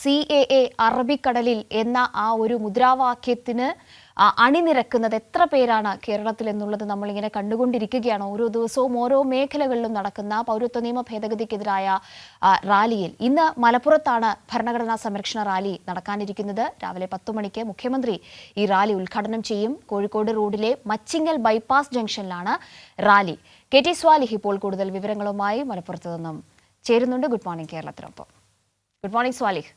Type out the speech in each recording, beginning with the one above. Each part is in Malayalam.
സി എ എ അറബിക്കടലിൽ എന്ന ആ ഒരു മുദ്രാവാക്യത്തിന് അണിനിരക്കുന്നത് എത്ര പേരാണ് കേരളത്തിൽ എന്നുള്ളത് നമ്മളിങ്ങനെ കണ്ടുകൊണ്ടിരിക്കുകയാണ്. ഓരോ ദിവസവും ഓരോ മേഖലകളിലും നടക്കുന്ന പൗരത്വ നിയമ ഭേദഗതിക്കെതിരായ റാലിയിൽ. ഇന്ന് മലപ്പുറത്താണ് ഭരണഘടനാ സംരക്ഷണ റാലി നടക്കാനിരിക്കുന്നത്. രാവിലെ പത്തു മണിക്ക് മുഖ്യമന്ത്രി ഈ റാലി ഉദ്ഘാടനം ചെയ്യും. കോഴിക്കോട് റോഡിലെ മച്ചിങ്ങൽ ബൈപ്പാസ് ജംഗ്ഷനിലാണ് റാലി. കെ ടി സ്വാലിഹ് ഇപ്പോൾ കൂടുതൽ വിവരങ്ങളുമായി മലപ്പുറത്ത് നിന്നും ചേരുന്നുണ്ട്. Good morning കേരളത്തിനൊപ്പം. Good morning Swalih.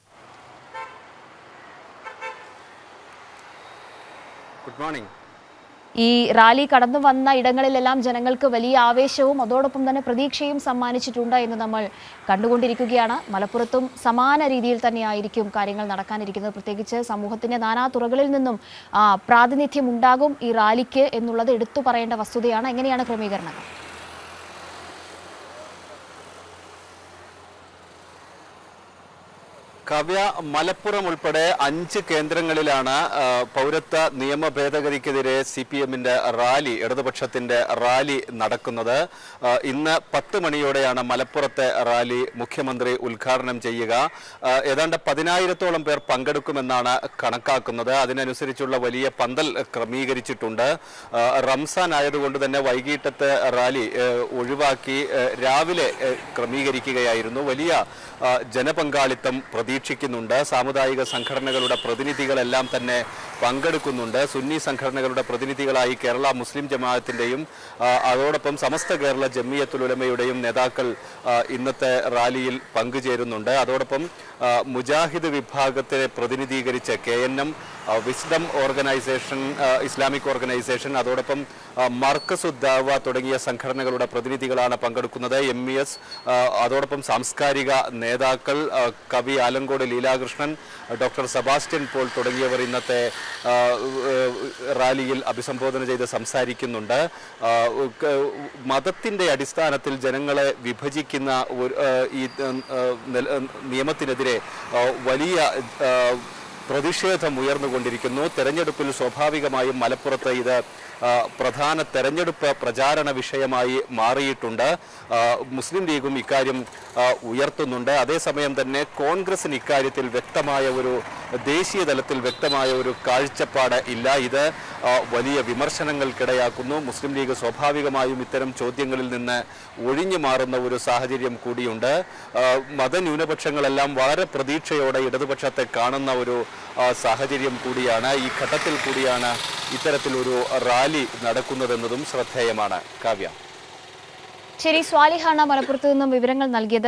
Good morning ഈ റാലി കടന്നു വന്ന ഇടങ്ങളിലെല്ലാം ജനങ്ങൾക്ക് വലിയ ആവേശവും അതോടൊപ്പം തന്നെ പ്രതീക്ഷയും സമ്മാനിച്ചിട്ടുണ്ട് എന്ന് നമ്മൾ കണ്ടുകൊണ്ടിരിക്കുകയാണ്. മലപ്പുറത്തും സമാന രീതിയിൽ തന്നെയായിരിക്കും കാര്യങ്ങൾ നടക്കാനിരിക്കുന്നത്. പ്രത്യേകിച്ച് സമൂഹത്തിന്റെ നാനാ തുറകളിൽ നിന്നും പ്രാതിനിധ്യം ഉണ്ടാകും ഈ റാലിക്ക് എന്നുള്ളത് എടുത്തു പറയേണ്ട വസ്തുതയാണ്. എങ്ങനെയാണ് ക്രമീകരണങ്ങൾ? കവ്യ മലപ്പുറം ഉൾപ്പെടെ അഞ്ച് കേന്ദ്രങ്ങളിലാണ് പൗരത്വ നിയമ ഭേദഗതിക്കെതിരെ സി പി എമ്മിന്റെ റാലി ഇടതുപക്ഷത്തിന്റെ റാലി നടക്കുന്നത്. ഇന്ന് പത്ത് മണിയോടെയാണ് മലപ്പുറത്തെ റാലി മുഖ്യമന്ത്രി ഉദ്ഘാടനം ചെയ്യുക. ഏതാണ്ട് പതിനായിരത്തോളം പേർ പങ്കെടുക്കുമെന്നാണ് കണക്കാക്കുന്നത്. അതിനനുസരിച്ചുള്ള വലിയ പന്തൽ ക്രമീകരിച്ചിട്ടുണ്ട്. റംസാൻ ആയതുകൊണ്ട് തന്നെ വൈകിട്ടത്തെ റാലി ഒഴിവാക്കി രാവിലെ ക്രമീകരിക്കുകയായിരുന്നു. വലിയ ജനപങ്കാളിത്തം ജനപങ്കാളിത്തം പ്രതീക്ഷിക്കുന്നുണ്ട്. സാമുദായിക സംഘടനകളുടെ പ്രതിനിധികളെല്ലാം തന്നെ പങ്കെടുക്കുന്നുണ്ട്. സുന്നി സംഘടനകളുടെ പ്രതിനിധികളായി കേരള മുസ്ലിം ജമാഅത്തിന്റെയും അതോടൊപ്പം സമസ്ത കേരള ജമ്മിയത്തുൽ ഉലമയുടെയും നേതാക്കൾ ഇന്നത്തെ റാലിയിൽ പങ്കുചേരുന്നുണ്ട്. അതോടൊപ്പം മുജാഹിദ് വിഭാഗത്തെ പ്രതിനിധീകരിച്ച് K N M wisdom organisation Islamic organisation അതോടൊപ്പം മർക്കസ് മർക്കസുദ്ദാവ തുടങ്ങിയ സംഘടനകളുടെ പ്രതിനിധികളാണ് പങ്കെടുക്കുന്നത്. എം ഇ എസ് അതോടൊപ്പം സാംസ്കാരിക നേതാക്കൾ കവി ആലങ്കോട് ലീലാകൃഷ്ണൻ ഡോക്ടർ സെബാസ്റ്റ്യൻ പോൾ തുടങ്ങിയവർ ഇന്നത്തെ റാലിയിൽ അഭിസംബോധന ചെയ്ത് സംസാരിക്കുന്നുണ്ട്. മതത്തിന്റെ അടിസ്ഥാനത്തിൽ ജനങ്ങളെ വിഭജിക്കുന്ന ഈ നിയമത്തിനെതിരെ വലിയ പ്രതിഷേധം ഉയർന്നുകൊണ്ടിരിക്കുന്നു. തെരഞ്ഞെടുപ്പിൽ സ്വാഭാവികമായും മലപ്പുറത്ത് ഇത് പ്രധാന തെരഞ്ഞെടുപ്പ് പ്രചാരണ വിഷയമായി മാറിയിട്ടുണ്ട്. മുസ്ലിം ലീഗും ഇക്കാര്യം ഉയർത്തുന്നുണ്ട്. അതേസമയം തന്നെ കോൺഗ്രസിന് ഇക്കാര്യത്തിൽ വ്യക്തമായ ഒരു ദേശീയ തലത്തിൽ വ്യക്തമായ ഒരു കാഴ്ചപ്പാട് ഇല്ല. ഇത് വലിയ വിമർശനങ്ങൾക്കിടയാക്കുന്നു. മുസ്ലിം ലീഗ് സ്വാഭാവികമായും ഇത്തരം ചോദ്യങ്ങളിൽ നിന്ന് ഒഴിഞ്ഞു മാറുന്ന ഒരു സാഹചര്യം കൂടിയുണ്ട്. മതന്യൂനപക്ഷങ്ങളെല്ലാം വളരെ പ്രതീക്ഷയോടെ ഇടതുപക്ഷത്തെ കാണുന്ന ഒരു സാഹചര്യം കൂടിയാണ്. ഈ ഘട്ടത്തിൽ കൂടിയാണ് ഇത്തരത്തിലൊരു റാലി നടക്കുന്നതെന്നതും ശ്രദ്ധേയമാണ്. കാവ്യ. ശരി സ്വാലിഹാണ് മലപ്പുറത്ത് നിന്നും വിവരങ്ങൾ നൽകിയത്.